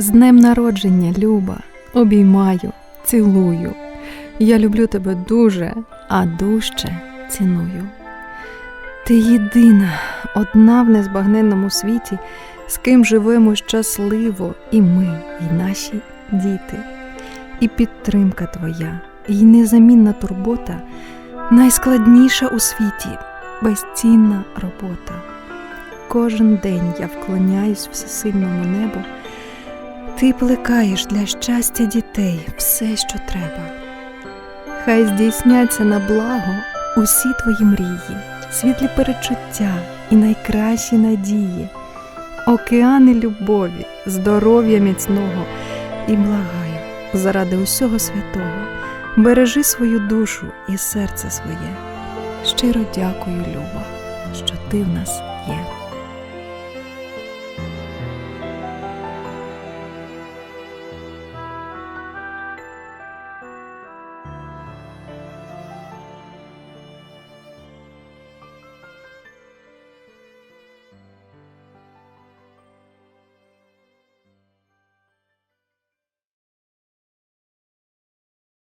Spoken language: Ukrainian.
З днем народження, Люба, обіймаю, цілую. Я люблю тебе дуже, а дужче ціную. Ти єдина, одна в незбагненному світі, з ким живемо щасливо і ми, і наші діти. І підтримка твоя, і незамінна турбота найскладніша у світі, безцінна робота. Кожен день я вклоняюсь всесильному небу. Ти плекаєш для щастя дітей все, що треба. Хай здійсняться на благо усі твої мрії, світлі перечуття і найкращі надії, океани любові, здоров'я міцного і благаю заради усього святого. Бережи свою душу і серце своє. Щиро дякую, Люба, що ти в нас